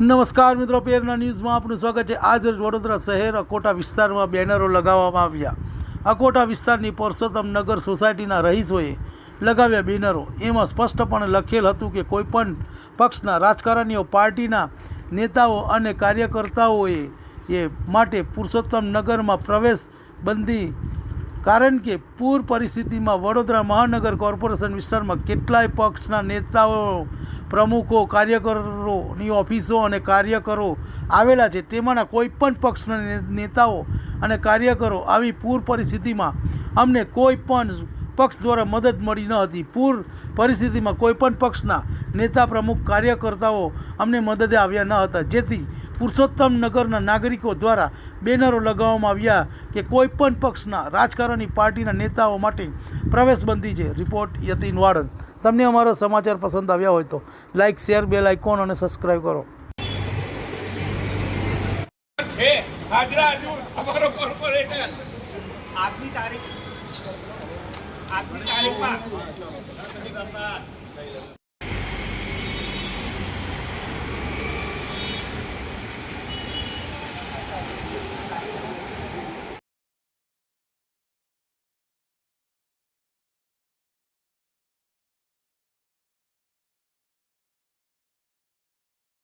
નમસ્કાર મિત્રો, પેરના ન્યૂઝમાં આપનું સ્વાગત છે. આજ રોજ વડોદરા શહેર અકોટા વિસ્તારમાં બેનરો લગાવવામાં આવ્યા. અકોટા વિસ્તારની પરસોત્તમ નગર સોસાયટીના રહીશોએ લગાવ્યા બેનરો. એમાં સ્પષ્ટપણે લખેલ હતું કે કોઈપણ પક્ષના રાજકારણીઓ, પાર્ટીના નેતાઓ અને કાર્યકર્તાઓએ એ માટે પુરુષોત્તમ નગરમાં પ્રવેશ બંધી કારણ કે પૂર પરિસ્થિતિમાં વડોદરા મહાનગર કોર્પોરેશન વિસ્તારમાં કેટલાય પક્ષના નેતાઓ, પ્રમુખો, કાર્યકરોની ઓફિસો અને કાર્યકરો આવેલા છે. તેમાંના કોઈ પણ પક્ષના નેતાઓ અને કાર્યકરો આવી પૂર પરિસ્થિતિમાં અમને કોઈ પણ પક્ષ દ્વારા મદદ મળી ન હતી. પૂર પરિસ્થિતિમાં કોઈપણ પક્ષના નેતા, પ્રમુખ, કાર્યકર્તાઓ અમને મદદે આવ્યા ન હતા. જેથી પુરુષોત્તમ નગરના નાગરિકો દ્વારા બેનરો લગાવવામાં આવ્યા કે કોઈપણ પક્ષના રાજકારણી પાર્ટીના નેતાઓ માટે પ્રવેશબંધી છે. રિપોર્ટ યતીન વાડન. તમને અમારો સમાચાર પસંદ આવ્યા હોય તો લાઇક શેર, બેલ આઇકોન અને સબસ્ક્રાઈબ કરો. છે. આજની તારીખ આજની તારીખમાં